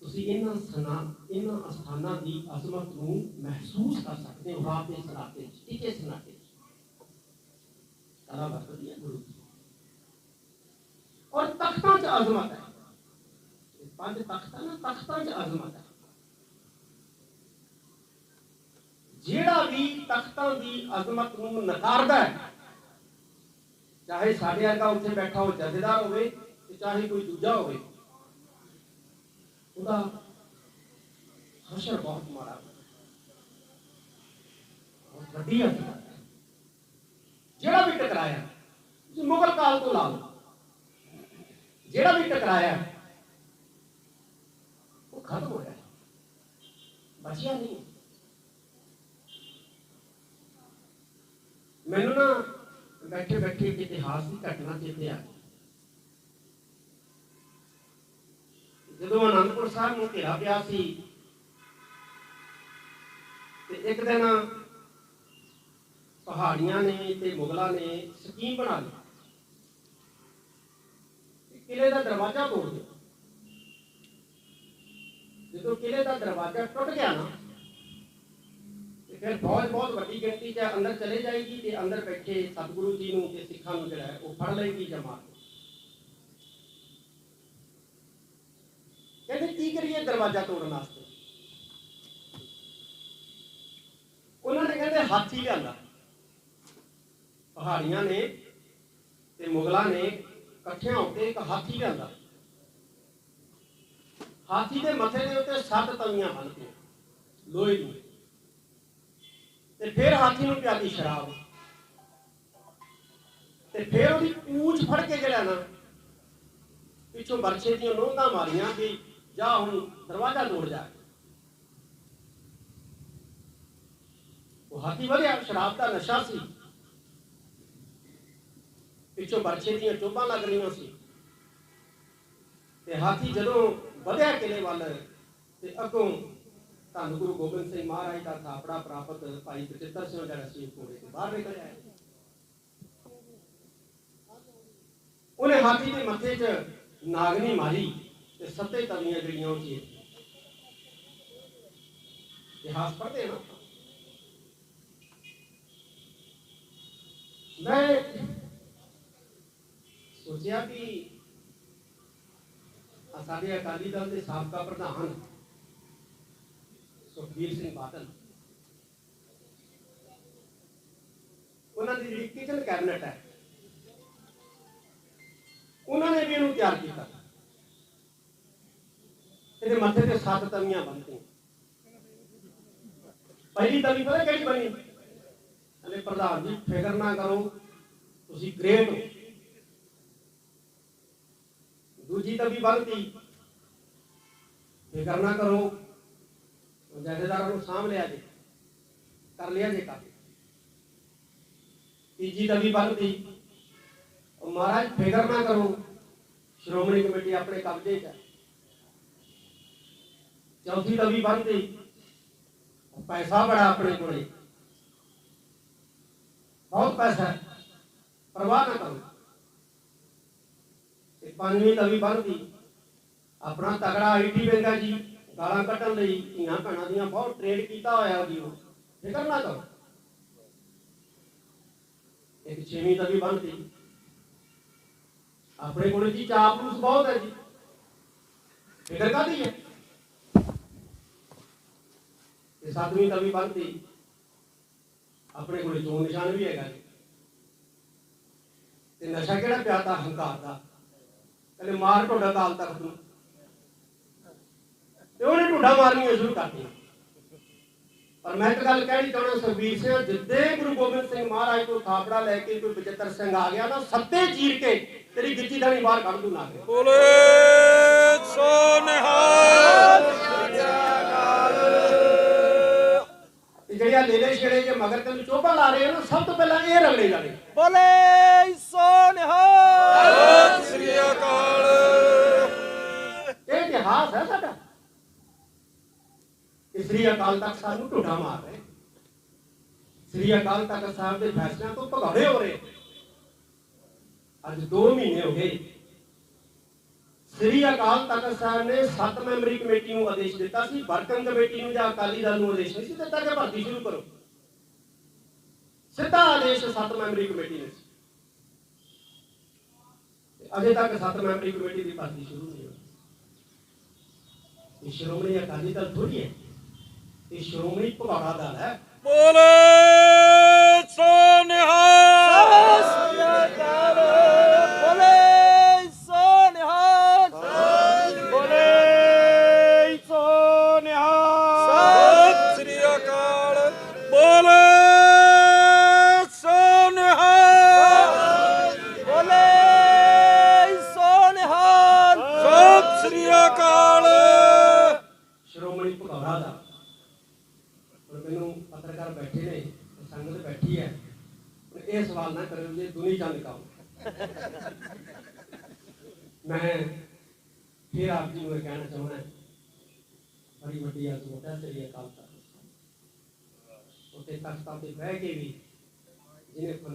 ਤੁਸੀਂ ਇਹਨਾਂ ਸਨਾ, ਇਹਨਾਂ ਅਸਥਾਨਾਂ ਦੀ ਅਜ਼ਮਤ ਨੂੰ ਮਹਿਸੂਸ ਕਰ ਸਕਦੇ ਹੋ ਰਾਤ ਦੇ ਸਨਾਟੇ 'ਚ ਟਿਕੇ ਸਨਾਟੇ 'ਚ। ਕਲਾ ਵਰਤਦੀ ਗੁਰੂ ਔਰ ਤਖਤਾਂ 'ਚ ਅਜ਼ਮਤ ਹੈ। ਪੰਜ ਤਖਤਾਂ ਨਾ ਤਖਤਾਂ 'ਚ ਅਜ਼ਮਤ ਹੈ। ਜਿਹੜਾ ਵੀ ਤਖਤਾਂ ਦੀ ਅਜ਼ਮਤ ਨੂੰ ਨਕਾਰਦਾ ਹੈ, ਚਾਹੇ ਸਾਡੇ ਵਰਗਾ ਉੱਥੇ ਬੈਠਾ ਹੋ ਜਥੇਦਾਰ ਹੋਵੇ ਚਾਹੇ ਕੋਈ ਦੂਜਾ ਹੋਵੇ, ਉਹਦਾ ਹਸ਼ਰ ਬਹੁਤ ਮਾੜਾ ਬਹੁਤ ਵੱਡੀ ਅਜ਼ਮਤ ਹੈ। ਜਿਹੜਾ ਵੀ ਟਕਰਾਇਆ, ਤੁਸੀਂ ਮੁਗਲ ਕਾਲ ਤੋਂ ਲਾ ਲਓ। ਜਿਹੜਾ ਵੀ ਟਕਰਾਇਆ, ਉਹ ਖਤਮ ਹੋ ਗਿਆ। ਬਚਿਆ ਨਹੀਂ। ਮੈਨੂੰ ਨਾ ਬੈਠੇ ਬੈਠੇ ਇੱਕ ਇਤਿਹਾਸ ਦੀ ਘਟਨਾ ਚੇਤੇ ਆ। ਗਈ ਜਦੋਂ ਅਨੰਦਪੁਰ ਸਾਹਿਬ ਨੂੰ ਘੇਰਾ ਪਿਆ ਸੀ, ਤੇ ਇੱਕ ਦਿਨ ਪਹਾੜੀਆਂ ਨੇ ਤੇ ਮੁਗਲਾਂ ਨੇ ਸਕੀਮ ਬਣਾ ਲਈ। ਕਿ ਕਿਲੇ ਦਾ ਦਰਵਾਜ਼ਾ ਤੋੜ ਦਿਓ ਜਦੋਂ ਕਿਲੇ ਦਾ ਦਰਵਾਜ਼ਾ ਟੁੱਟ ਗਿਆ ਨਾ, ਤੇ ਫਿਰ ਫੌਜ ਬਹੁਤ ਵੱਡੀ ਗਿਣਤੀ 'ਚ ਅੰਦਰ ਚਲੇ ਜਾਏਗੀ ਤੇ ਅੰਦਰ ਬੈਠੇ ਸਤਿਗੁਰੂ ਜੀ ਨੂੰ ਤੇ ਸਿੱਖਾਂ ਨੂੰ ਜਿਹੜਾ ਹੈ ਉਹ ਫੜ ਲਏਗੀ ਜਮਾਤ। ਕਹਿੰਦੇ ਕੀ ਕਰੀਏ ਦਰਵਾਜ਼ਾ ਤੋੜਨ ਵਾਸਤੇ? ਉਹਨਾਂ ਨੇ ਕਹਿੰਦੇ ਹਾਥੀ ਲਿਆਂਦਾ। ਪਹਾੜੀਆਂ ਨੇ ਤੇ ਮੁਗਲਾਂ ਨੇ ਇਕੱਠਿਆਂ ਹੋ ਕੇ ਇੱਕ ਹਾਥੀ ਲਿਆਂਦਾ। ਹਾਥੀ ਦੇ ਮੱਥੇ ਦੇ ਉੱਤੇ ਸੱਤ ਤਵੀਆਂ ਹਨ ਲੋਹੇ ਦੀਆਂ। ਤੇ ਫਿਰ ਹਾਥੀ ਨੂੰ ਪਿਆਦੀ ਸ਼ਰਾਬ। ਤੇ ਫਿਰ ਉਹਦੀ ਪੂਛ ਫੜ ਕੇ ਜਿਹੜਾ ਨਾ, ਪਿੱਛੋਂ ਬਰਛੇ ਦੀਆਂ ਨੋਂਦਾਂ ਮਾਰੀਆਂ ਵੀ ਜਾ ਹੁਣ ਦਰਵਾਜ਼ਾ ਤੋੜ ਜਾ। ਉਹ ਹਾਥੀ ਵਧਿਆ, ਸ਼ਰਾਬ ਦਾ ਨਸ਼ਾ ਸੀ। ਪਿੱਛੋਂ ਬਰਛੇ ਦੀਆਂ ਚੋਬਾਂ ਲੱਗ ਰਹੀਆਂ ਸੀ। ਤੇ ਹਾਥੀ ਜਦੋਂ ਵਧਿਆ ਕਿਲੇ ਵੱਲ, ਤੇ ਅੱਗੋਂ ਧੰਨ ਗੁਰੂ ਗੋਬਿੰਦ ਸਿੰਘ ਮਹਾਰਾਜ ਦਾ ਥਾਪੜਾ ਪ੍ਰਾਪਤ ਭਾਈ ਬਚਿੱਤਰ ਸਿੰਘ ਦਾ ਸੀ ਉਹ ਘੋੜੇ ਤੋਂ ਬਾਹਰ ਨਿਕਲ ਆਇਆ। ਉਹਨੇ ਹਾਥੀ ਦੇ ਮੱਥੇ 'ਚ ਨਾਗਨੀ ਮਾਰੀ। ਤੇ ਸੱਤੇ ਤਵੀਆਂ ਜਿਹੜੀਆਂ ਉਹ ਚੀਰ ਇਤਿਹਾਸ ਪੜ੍ਹਦੇ ਨਾ ਮੈਂ ਸੋਚਿਆ ਕਿ ਸਾਡੇ ਅਕਾਲੀ ਦਲ ਦੇ ਸਾਬਕਾ ਪ੍ਰਧਾਨ ਸੁਖਬੀਰ ਸਿੰਘ ਬਾਦਲ, ਉਹਨਾਂ ਦੀ ਜਿਹੜੀ ਕਿਚਨ ਕੈਬਨਿਟ ਹੈ, ਉਹਨਾਂ ਨੇ ਵੀ ਇਹਨੂੰ ਤਿਆਰ ਕੀਤਾ। ਇਹਦੇ ਮੱਥੇ ਤੇ ਸੱਤ ਤਵੀਆਂ ਬੰਨ੍ਹਤੀਆਂ ਪਹਿਲੀ ਤਵੀ ਪਤਾ ਕਿਹੜੀ ਬਣੀ? ਹਲੇ ਪ੍ਰਧਾਨ ਜੀ, ਫਿਕਰ ਨਾ ਕਰੋ, ਤੁਸੀਂ ਗ੍ਰੇਟ ਹੋ। ਦੂਜੀ ਤਵੀ ਬੰਨ੍ਹਤੀ ਫਿਕਰ ਨਾ ਕਰੋ ਜਥੇਦਾਰਾਂ ਨੂੰ ਸਾਂਭ ਲਿਆ ਜੇ, ਕਰ ਲਿਆ ਜੇ ਕੰਮ। ਤੀਜੀ ਤਵੀ ਬੰਨ੍ਹਤੀ ਉਹ ਮਹਾਰਾਜ, ਫਿਕਰ ਨਾ ਕਰੋ, ਸ਼੍ਰੋਮਣੀ ਕਮੇਟੀ ਆਪਣੇ ਕਬਜ਼ੇ 'ਚ ਚੌਥੀ ਤਵੀ ਬੰਨ੍ਹਤੀ ਉਹ ਪੈਸਾ ਬੜਾ ਆਪਣੇ ਕੋਲੇ। ਬਹੁਤ ਪੈਸਾ ਹੈ। ਪਰਵਾਹ ਨਾ ਕਰੋ। ਤੇ ਪੰਜਵੀਂ ਤਵੀ ਬੰਨ੍ਹਤੀ ਆਪਣਾ ਤਗੜਾ ਆਈਟੀ ਬੈਂਕਾ ਜੀ। ਗਾਲਾਂ ਕੱਢਣ ਲਈ ਧੀਆਂ ਭੈਣਾਂ ਦੀਆਂ ਬਹੁਤ ਟ੍ਰੇਡ ਕੀਤਾ ਹੋਇਆ ਜੀ ਉਹ। ਫਿਕਰ ਨਾ ਕਰੋ। ਇੱਕ ਛੇਵੀਂ ਤਵੀ ਬੰਨ੍ਹਤੀ ਆਪਣੇ ਕੋਲ ਜੀ ਚਾਪਲੂਸ ਬਹੁਤ ਹੈ ਜੀ। ਫਿਕਰ ਕਾਦੀ ਹੈ? ਤੇ ਸੱਤਵੀਂ ਤਵੀ ਬੰਨ੍ਹਤੀ ਆਪਣੇ ਕੋਲ ਚੋਣ ਨਿਸ਼ਾਨ ਵੀ ਹੈਗਾ ਤੇ ਨਸ਼ਾ ਕਿਹੜਾ ਪਿਆਦਾ ਹੰਕਾਰ ਦਾ? ਕਹਿੰਦੇ ਮਾਰ ਢੋਡਾ ਕਾਲ ਤੱਕ ਤੂੰ ਤੇ ਉਹਨੇ ਢੋਡਾ ਮਾਰਨੀਆਂ ਸ਼ੁਰੂ ਕਰਤੀਆਂ। ਪਰ ਮੈਂ ਇੱਕ ਗੱਲ ਕਹਿਣੀ ਚਾਹਣਾ ਸੁਖਬੀਰ ਸਿੰਘ, ਜਿੱਦੇ ਗੁਰੂ ਗੋਬਿੰਦ ਸਿੰਘ ਮਹਾਰਾਜ ਤੋਂ ਥਾਪੜਾ ਲੈ ਕੇ ਕੋਈ ਬਚਿੱਤਰ ਸਿੰਘ ਆ ਗਿਆ ਤਾਂ ਸੱਤੇ ਚੀਰ ਕੇ ਤੇਰੀ ਗਿੱਜੀ ਦਾਣੀ ਬਾਹਰ ਕੱਢ ਦੂ ਨਾ। ਕੇ ਬੋਲੇ ਸੋ ਨਿਹਾਲ। ਤੇ ਜਿਹੜੀਆਂ ਲੇਲੇ ਛੇੜੇ ਜੇ ਮਗਰ ਤੈਨੂੰ ਚੋਭਾ ਲਾ ਰਹੇ ਨਾ ਸਭ ਤੋਂ ਪਹਿਲਾਂ ਇਹ ਰਗੜੇ ਜਾਣੇ। ਬੋਲੇ ਸੋ ਨਿਹਾਲ ਸ੍ਰੀ ਅਕਾਲ। ਇਹ ਇਤਿਹਾਸ ਹੈ ਸਾਡਾ। ਸ੍ਰੀ ਅਕਾਲ ਤਖਤ ਸਾਹਿਬ ਨੂੰ ਢੋਡਾ ਮਾਰ ਰਹੇ। ਸ੍ਰੀ ਅਕਾਲ ਤਖਤ ਸਾਹਿਬ ਦੇ ਫੈਸਲਿਆਂ ਤੋਂ ਭਗੌੜੇ ਹੋ ਰਹੇ। ਅੱਜ 2 ਮਹੀਨੇ ਹੋ ਗਏ। ਸ੍ਰੀ ਅਕਾਲ ਤਖਤ ਸਾਹਿਬ ਨੇ 7 ਮੈਂਬਰੀ ਕਮੇਟੀ ਨੂੰ ਆਦੇਸ਼ ਦਿੱਤਾ ਸੀ, ਵਰਕਿੰਗ ਕਮੇਟੀ ਨੂੰ ਜਾਂ ਅਕਾਲੀ ਦਲ ਨੂੰ ਆਦੇਸ਼ ਨਹੀਂ ਸੀ ਦਿੱਤਾ ਕਿ ਭਰਤੀ ਸ਼ੁਰੂ ਕਰੋ। ਸਿੱਧਾ ਆਦੇਸ਼ 7 ਮੈਂਬਰੀ ਕਮੇਟੀ ਨੇ। ਸੀ ਅਜੇ ਤੱਕ 7 ਮੈਂਬਰੀ ਕਮੇਟੀ ਦੀ ਭਰਤੀ ਸ਼ੁਰੂ ਨਹੀਂ ਹੋਈ। ਇਹ ਸ਼੍ਰੋਮਣੀ ਅਕਾਲੀ ਦਲ ਥੋੜੀ ਹੈ। ਇਹ ਸ਼੍ਰੋਮਣੀ ਭਗੌੜਾ ਦਲ ਹੈ। ਬੋਲੇ!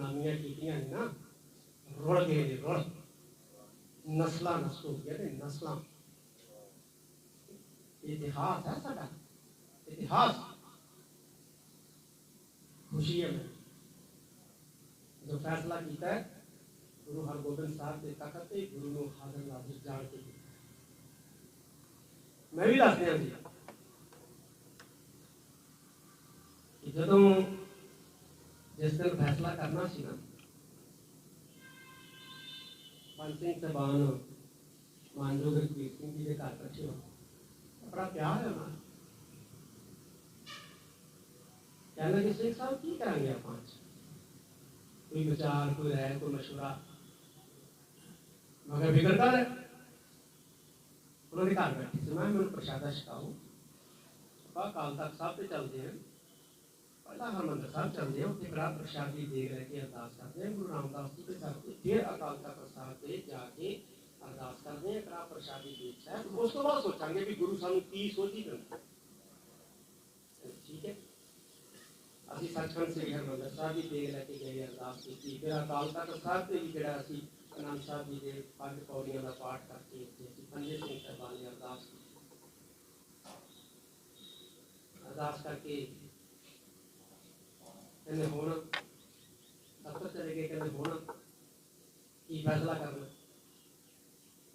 ਜਿਹਨੇ ਫਨਾਮੀਆਂ ਕੀਤੀਆਂ ਨੇ ਨਾ ਰੁੜ ਗਏ ਨੇ ਰੁੜ ਨਸਲਾਂ ਨਸਲ ਹੋ ਗਏ ਨੇ ਨਸਲਾਂ ਇਤਿਹਾਸ ਹੈ ਸਾਡਾ ਇਤਿਹਾਸ ਖੁਸ਼ੀ ਹੈ ਮੈਨੂੰ ਜੋ ਫੈਸਲਾ ਕੀਤਾ ਹੈ ਗੁਰੂ ਹਰਗੋਬਿੰਦ ਸਾਹਿਬ ਦੇ ਤਖਤ ਤੇ ਗੁਰੂ ਨੂੰ ਹਾਜ਼ਰ ਨਾਜ਼ਰ ਜਾਣ ਕੇ ਕੀਤਾ ਮੈਂ ਵੀ ਦੱਸ ਦਿਆਂ ਜੀ ਕਿ ਜਦੋਂ ਜਿਸ ਦਿਨ ਫੈਸਲਾ ਕਰਨਾ ਸੀ ਨਾ ਪੰਜ ਸਿੰਘ ਸਬਾਨ ਮਾਨਯੋਗ ਰਘਵੀਰ ਸਿੰਘ ਜੀ ਦੇ ਘਰ ਬੈਠੇ ਹੋ ਬੜਾ ਪਿਆਰ ਹੈ ਉਹਨਾਂ ਕਹਿੰਦਾ ਕਿ ਸਿੰਘ ਸਾਹਿਬ ਕੀ ਕਰਾਂਗੇ ਆਪਾਂ ਅੱਜ? ਕੋਈ ਵਿਚਾਰ ਕੋਈ ਰਾਏ ਕੋਈ ਮਸ਼ਵਰਾ ਮਗਰ ਵਿਗੜਦਾ ਹੈ ਉਹਨਾਂ ਦੇ ਘਰ ਬੈਠੇ ਸੀ ਮੈਂ ਕਿਹਾ ਮੈਨੂੰ ਪ੍ਰਸ਼ਾਦਾ ਛਕਾਓ ਆਪਾਂ ਕਾਲ ਤੱਕ ਸਾਹਿਬ ਤੇ ਚੱਲਦੇ ਹਾਂ ਪਹਿਲਾਂ ਹਰਮੰਦਰ ਸਾਹਿਬ ਚੱਲਦੇ ਹਾਂ ਉੱਥੇ ਕੜਾ ਪ੍ਰਸ਼ਾਦੀ ਦੇ ਰਹਿ ਕੇ ਅਰਦਾਸ ਕਰਦੇ ਹਾਂ ਗੁਰੂ ਰਾਮਦਾਸ ਜੀ ਦੇ ਘਰ ਤੇ ਫਿਰ ਅਕਾਲ ਤਖਤ ਸਾਹਿਬ ਤੇ ਜਾ ਕੇ ਅਰਦਾਸ ਕਰਦੇ ਹਾਂ ਕੜਾ ਪ੍ਰਸ਼ਾਦੀ ਦੇ ਸਾਹਿਬ ਉਸ ਤੋਂ ਬਾਅਦ ਸੋਚਾਂਗੇ ਵੀ ਗੁਰੂ ਸਾਨੂੰ ਕੀ ਸੋਚੀ ਦਿੰਦਾ ਠੀਕ ਹੈ ਅਸੀਂ ਸੱਚਖੰਡ ਸ੍ਰੀ ਹਰਿਮੰਦਰ ਸਾਹਿਬ ਦੀ ਦੇਗ ਲੈ ਕੇ ਗਏ ਅਰਦਾਸ ਕੀਤੀ ਫਿਰ ਅਕਾਲ ਤਖਤ ਸਾਹਿਬ ਤੇ ਵੀ ਜਿਹੜਾ ਅਸੀਂ ਅਨੰਦ ਸਾਹਿਬ ਜੀ ਦੇ ਪੰਜ ਪੌੜੀਆਂ ਦਾ ਪਾਠ ਕਰਕੇ ਉੱਥੇ ਅਸੀਂ ਪੰਜੇ ਸਿੰਘ ਸਾਹਿਬਾਨ ਨੇ ਅਰਦਾਸ ਕੀਤੀ ਅਰਦਾਸ ਕਰਕੇ ਕਹਿੰਦੇ ਹੁਣ ਦਫ਼ਤਰ ਚਲੇ ਗਏ, ਕਹਿੰਦੇ ਹੁਣ ਕੀ ਫੈਸਲਾ ਕਰਨਾ?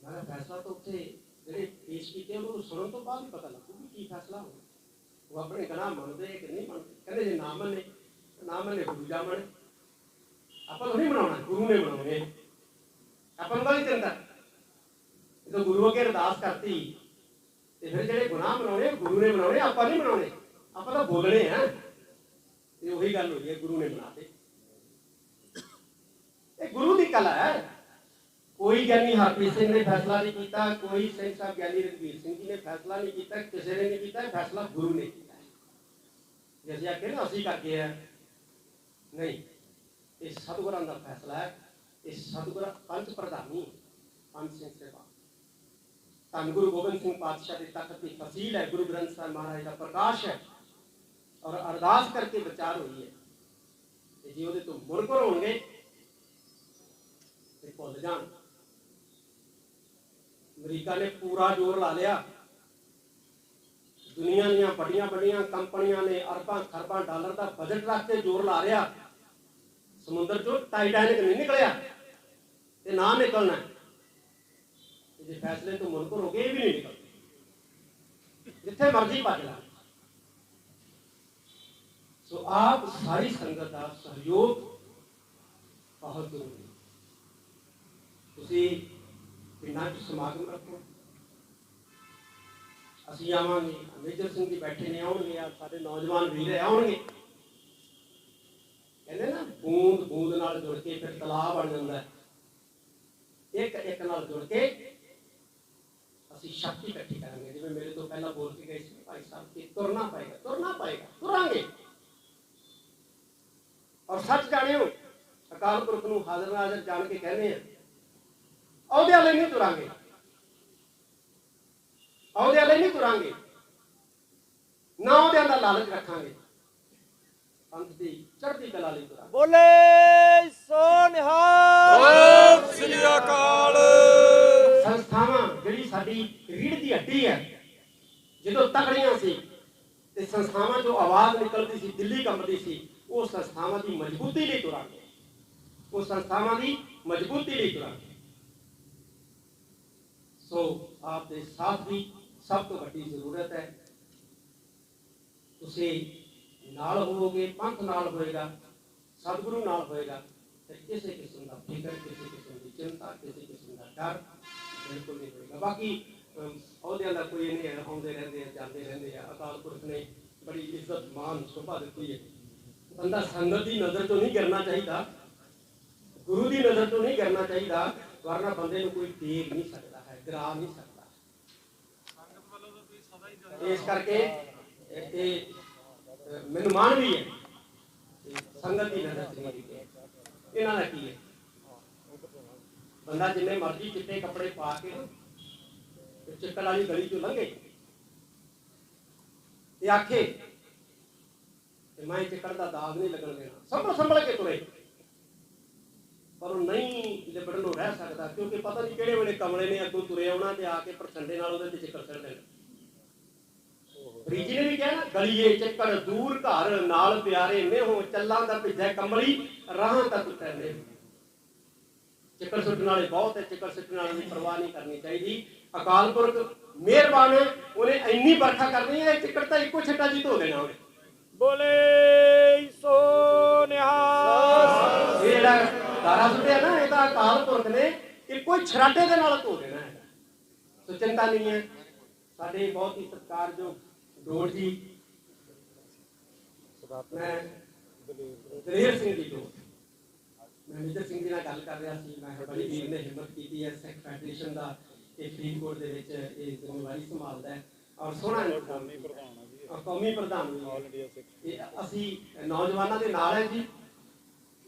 ਮੈਂ ਫੈਸਲਾ ਤਾਂ ਉੱਥੇ ਜਿਹੜੇ ਪੇਸ਼ ਕੀਤੇ ਉਹਨਾਂ ਸੁਣਨ ਤੋਂ ਬਾਅਦ ਹੀ ਪਤਾ ਲੱਗੂ ਵੀ ਕੀ ਫੈਸਲਾ ਹੋਣਾ। ਉਹ ਆਪਣੇ ਗਨਾਹ ਮੰਨਦੇ ਕਿ ਨਹੀਂ ਮੰਨਦੇ? ਕਹਿੰਦੇ ਜੇ ਨਾ ਮੰਨੇ ਨਾ ਮੰਨੇ ਗੁਰੂ ਜਾ ਮੰਨੇ। ਆਪਾਂ ਨੂੰ ਨਹੀਂ ਬਣਾਉਣਾ ਗੁਰੂ ਨੇ ਬਣਾਉਣੇ ਆਪਾਂ ਨੂੰ ਤਾਂ ਨਹੀਂ ਚੰਦਾ ਜਦੋਂ ਗੁਰੂ ਅੱਗੇ ਅਰਦਾਸ ਕਰਤੀ। ਤੇ ਫਿਰ ਜਿਹੜੇ ਗੁਨਾਹ ਬਣਾਉਣੇ ਗੁਰੂ ਨੇ ਬਣਾਉਣੇ ਆਪਾਂ ਨਹੀਂ ਬਣਾਉਣੇ ਆਪਾਂ ਤਾਂ ਬੋਲਣੇ ਆ। ਤੇ ਉਹੀ ਗੱਲ ਹੋਈ ਹੈ, ਗੁਰੂ ਨੇ ਬਣਾਤੇ। ਇਹ ਗੁਰੂ ਦੀ ਕਲਾ ਹੈ। ਕੋਈ ਗਿਆਨੀ ਹਰਪ੍ਰੀਤ ਸਿੰਘ ਨੇ ਫੈਸਲਾ ਨਹੀਂ ਕੀਤਾ, ਕੋਈ ਸਿੰਘ ਸਾਹਿਬ ਗਿਆਨੀ ਰਣਵੀਰ ਸਿੰਘ ਜੀ ਨੇ ਫੈਸਲਾ ਨਹੀਂ ਕੀਤਾ, ਕਿਸੇ ਨੇ ਨਹੀਂ ਕੀਤਾ ਫੈਸਲਾ ਗੁਰੂ ਨੇ ਕੀਤਾ। ਹੈ। ਆਖੇ ਨਾ, ਅਸੀਂ ਕਰਕੇ ਆ। ਨਹੀਂ, ਇਹ ਸਤਿਗੁਰਾਂ ਦਾ ਫੈਸਲਾ ਹੈ। ਇਹ ਸਤਿਗੁਰ ਪੰਜ ਪ੍ਰਧਾਨੀ ਪੰਜ ਸਿੰਘ ਸੇਵਾ। ਧੰਨ ਗੁਰੂ ਗੋਬਿੰਦ ਸਿੰਘ ਪਾਤਸ਼ਾਹ ਦੇ ਤਖਤ ਦੀ ਫਸੀਲ ਹੈ, ਗੁਰੂ ਗ੍ਰੰਥ ਸਾਹਿਬ ਮਹਾਰਾਜ ਦਾ ਪ੍ਰਕਾਸ਼ ਹੈ। ਔਰ ਅਰਦਾਸ ਕਰਕੇ ਵਿਚਾਰ ਹੋਈ ਹੈ। ਤੇ ਜੇ ਉਹਦੇ ਤੋਂ ਮੁਨਕਰ ਹੋਣਗੇ ਤੇ ਭੁੱਲ ਜਾਣ। ਅਮਰੀਕਾ ਨੇ ਪੂਰਾ ਜ਼ੋਰ ਲਾ ਲਿਆ। ਦੁਨੀਆ ਦੀਆਂ ਵੱਡੀਆਂ ਵੱਡੀਆਂ ਕੰਪਨੀਆਂ ਨੇ ਅਰਬਾਂ ਖਰਬਾਂ ਡਾਲਰ ਦਾ ਬਜਟ ਰੱਖ ਕੇ ਜ਼ੋਰ ਲਾ ਰਿਹਾ ਸਮੁੰਦਰ ਚੋਂ ਟਾਈਟੈਨਿਕ ਨਹੀਂ ਨਿਕਲਿਆ। ਤੇ ਨਾ ਨਿਕਲਣਾ। ਜੇ ਫੈਸਲੇ ਤੋਂ ਮੁਨਕਰ ਹੋ ਗਏ, ਇਹ ਵੀ ਨਹੀਂ ਨਿਕਲਦੇ। ਜਿੱਥੇ ਮਰਜ਼ੀ ਭੱਜ ਲਾ। ਸੋ ਆਪ ਸਾਰੀ ਸੰਗਤ ਦਾ ਸਹਿਯੋਗ ਬਹੁਤ ਜ਼ਰੂਰੀ ਤੁਸੀਂ ਪਿੰਡਾਂ 'ਚ ਸਮਾਗਮ ਰੱਖੋ ਅਸੀਂ ਆਵਾਂਗੇ ਮੇਜਰ ਸਿੰਘ ਜੀ ਬੈਠੇ ਨੇ ਆਉਣਗੇ ਆ ਸਾਡੇ ਨੌਜਵਾਨ ਵੀਰ ਆਉਣਗੇ ਕਹਿੰਦੇ ਨਾ ਬੂੰਦ ਬੂੰਦ ਨਾਲ ਜੁੜ ਕੇ ਫਿਰ ਤਲਾਬ ਬਣ ਜਾਂਦਾ ਹੈ ਇੱਕ ਇੱਕ ਨਾਲ ਜੁੜ ਕੇ ਅਸੀਂ ਸ਼ਕਤੀ ਇਕੱਠੀ ਕਰਾਂਗੇ ਜਿਵੇਂ ਮੇਰੇ ਤੋਂ ਪਹਿਲਾਂ ਬੋਲ ਕੇ ਗਏ ਸੀ ਭਾਈ ਸਾਹਿਬ ਕਿ ਤੁਰਨਾ ਪਏਗਾ ਤੁਰਨਾ ਪਏਗਾ ਤੁਰਾਂਗੇ ਔਰ ਸੱਚ ਜਾਣਿਓ ਅਕਾਲ ਪੁਰਖ ਨੂੰ ਹਾਜ਼ਰ ਨਾਜ਼ਰ ਜਾਣ ਕੇ ਕਹਿੰਦੇ ਆ ਅਹੁਦਿਆਂ ਲਈ ਨਹੀਂ ਤੁਰਾਂਗੇ। ਅਹੁਦਿਆਂ ਲਈ ਨਹੀਂ ਤੁਰਾਂਗੇ। ਨਾ ਅਹੁਦਿਆਂ ਦਾ ਲਾਲਚ ਰੱਖਾਂਗੇ। ਪੰਥ ਦੀ ਚੜ੍ਹਦੀ ਕਲਾ ਲਈ ਤੁਰਾਂਗੇ। ਬੋਲੇ ਸੋ ਨਿਹਾਲ ਸਤਿ ਸ੍ਰੀ ਅਕਾਲ। ਸੰਸਥਾਵਾਂ ਜਿਹੜੀ ਸਾਡੀ ਰੀੜ ਦੀ ਹੱਡੀ ਹੈ ਜਦੋਂ ਤਕੜੀਆਂ ਸੀ ਤੇ ਸੰਸਥਾਵਾਂ ਚੋਂ ਆਵਾਜ਼ ਨਿਕਲਦੀ ਸੀ ਦਿੱਲੀ ਕੰਬਦੀ ਸੀ ਉਹ ਸੰਸਥਾਵਾਂ ਦੀ ਮਜ਼ਬੂਤੀ ਲਈ ਤੁਰਾਂਗੇ। ਉਹ ਸੰਸਥਾਵਾਂ ਦੀ ਮਜ਼ਬੂਤੀ ਲਈ ਤੁਰਾਂਗੇ। ਸੋ ਆਪ ਦੇ ਸਾਥ ਦੀ ਸਭ ਤੋਂ ਵੱਡੀ ਜ਼ਰੂਰਤ ਹੈ। ਤੁਸੀਂ ਨਾਲ ਹੋਵੋਗੇ, ਪੰਥ ਨਾਲ ਹੋਏਗਾ, ਸਤਿਗੁਰੂ ਨਾਲ ਹੋਏਗਾ, ਤੇ ਕਿਸੇ ਕਿਸਮ ਦਾ ਫਿਕਰ, ਕਿਸੇ ਕਿਸਮ ਦੀ ਚਿੰਤਾ, ਕਿਸੇ ਕਿਸਮ ਦਾ ਡਰ ਬਿਲਕੁਲ ਨਹੀਂ ਹੋਏਗਾ। ਬਾਕੀ ਅਹੁਦਿਆਂ ਦਾ ਕੋਈ ਨਹੀਂ ਆਉਂਦੇ ਰਹਿੰਦੇ ਆ, ਜਾਂਦੇ ਰਹਿੰਦੇ ਆ। ਅਕਾਲ ਪੁਰਖ ਨੇ ਬੜੀ ਇੱਜ਼ਤ ਮਾਨ ਸ਼ੋਭਾ ਦਿੱਤੀ ਹੈ। ਬੰਦਾ ਸੰਗਤ ਦੀ ਨਜ਼ਰ ਤੋਂ ਨਹੀਂ ਗਿਰਨਾ ਚਾਹੀਦਾ ਗੁਰੂ ਦੀ ਨਜ਼ਰ ਤੋਂ ਨਹੀਂ ਗਿਰਨਾ ਚਾਹੀਦਾ ਵਰਨਾ ਬੰਦੇ ਨੂੰ ਕੋਈ ਦੇਖ ਨਹੀਂ ਸਕਦਾ ਹੈ ਗਿਰਾ ਨਹੀਂ ਸਕਦਾ। ਇਸ ਕਰਕੇ ਇਹ ਮੈਨੂੰ ਮਾਣ ਵੀ ਹੈ ਸੰਗਤ ਦੀ ਨਜ਼ਰ ਨਹੀਂ ਇਹਨਾਂ ਦਾ ਕੀ ਹੈ? ਬੰਦਾ ਜਿੰਨੇ ਮਰਜ਼ੀ ਚਿੱਟੇ ਕੱਪੜੇ ਪਾ ਕੇ ਨਾ, ਵਾਲੀ ਗਲੀ ਚੋਂ ਲੰਘੇ। ਤੇ ਆਖੇ ਤੇ ਮੈਂ ਚਿੱਕੜ ਦਾ ਦਾਗ ਨਹੀਂ ਲੱਗਣ ਦੇਣਾ। ਸੰਭਲ ਸੰਭਲ ਕੇ ਤੁਰੇ। ਪਰ ਉਹ ਨਹੀਂ ਲਿਬੜਨ ਨੂੰ ਰਹਿ ਸਕਦਾ, ਕਿਉਂਕਿ ਪਤਾ ਨਹੀਂ ਕਿਹੜੇ ਵੇਲੇ ਕਮਲੇ ਨੇ ਅੱਗੋਂ ਤੁਰੇ ਆਉਣਾ ਤੇ ਆ ਕੇ ਪ੍ਰਚੰਡੇ ਨਾਲ ਉਹਦੇ ਤੇ ਚਿੱਕੜ ਸਿਰ ਦੇਣਾ। ਰੀਜੀ ਨੇ ਵੀ ਕਿਹਾ ਨਾ ਗਲੀਏ ਚੱਕਰ ਦੂਰ, ਘਰ, ਨਾਲ ਪਿਆਰੇ, ਮੇਹੋ ਚੱਲਾਂ ਦਾ ਭਿੱਜੈ ਕੰਬਲੀ ਰਾਹਾਂ ਤੱਕ ਟੈਂਦੇ ਚੱਕਰ ਸੁੱਟਣ ਵਾਲੇ ਬਹੁਤ ਹੈ ਚੱਕਰ ਸੁੱਟਣ ਵਾਲੇ ਦੀ ਪਰਵਾਹ ਨਹੀਂ ਕਰਨੀ ਚਾਹੀਦੀ। ਅਕਾਲ ਪੁਰਖ ਮਿਹਰਬਾਨ ਉਹਨੇ ਇੰਨੀ ਵਰਖਾ ਕਰਨੀ ਹੈ, ਇਹ ਚੱਕਰ ਤਾਂ ਇੱਕੋ ਛੱਟਾ ਜੀ ਧੋ ਦੇਣਾ ਉਹਨੇ। ਬੋਲੇ ਸੋ ਨਿਹਾਲ। ਇਹ ਜਿਹੜਾ ਦਾਰਾ ਸੁੱਟਿਆ ਨਾ ਇਹ ਤਾਂ ਅਕਾਲ ਪੁਰਖ ਨੇ ਹੀ ਛਰਾਟੇ ਦੇ ਨਾਲ ਧੋ ਦੇਣਾ ਹੈ ਸੋ ਚਿੰਤਾ ਨਹੀਂ ਹੈ ਸਾਡੇ ਬਹੁਤ ਹੀ ਸਤਿਕਾਰਯੋਗ ਡੋੜ ਜੀ ਮੈਂ ਦਲੇਰ ਸਿੰਘ ਜੀ ਤੋਂ ਮੈਂ ਮਿੱਤਰ ਸਿੰਘ ਜੀ ਨਾਲ ਗੱਲ ਕਰ ਰਿਹਾ ਸੀ ਮੈਂ ਬੜੀ ਵੀਰ ਨੇ ਹਿੰਮਤ ਕੀਤੀ ਹੈ ਸਿੱਖ ਫੈਡਰੇਸ਼ਨ ਦਾ ਇਹ ਫਰੀਦਕੋਟ ਦੇ ਵਿੱਚ ਇਹ ਜ਼ਿੰਮੇਵਾਰੀ ਸੰਭਾਲਦਾ ਹੈ। ਔਰ ਸੋਹਣਾ ਇੰਤਜ਼ਾਮ ਔਰ ਕੌਮੀ ਪ੍ਰਧਾਨ। ਇਹ ਅਸੀਂ ਨੌਜਵਾਨਾਂ ਦੇ ਨਾਲ ਹੈ ਜੀ।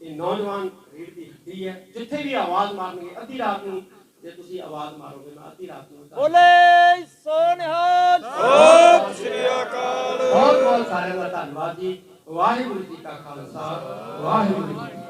ਇਹ ਨੌਜਵਾਨ ਰੀੜ ਦੀ ਹੱਡੀ ਹੈ। ਜਿੱਥੇ ਵੀ ਆਵਾਜ਼ ਮਾਰਨਗੇ ਅੱਧੀ ਰਾਤ ਨੂੰ ਜੇ ਤੁਸੀਂ ਆਵਾਜ਼ ਮਾਰੋਗੇ ਮੈਂ ਅੱਧੀ ਰਾਤ ਨੂੰ ਬੋਲੇ ਸੋ ਨਿਹਾਲ ਸਤਿ ਸ੍ਰੀ ਅਕਾਲ। ਬਹੁਤ ਬਹੁਤ ਸਾਰਿਆਂ ਦਾ ਧੰਨਵਾਦ ਜੀ। ਵਾਹਿਗੁਰੂ ਜੀ ਕਾ ਖਾਲਸਾ ਵਾਹਿਗੁਰੂ ਜੀ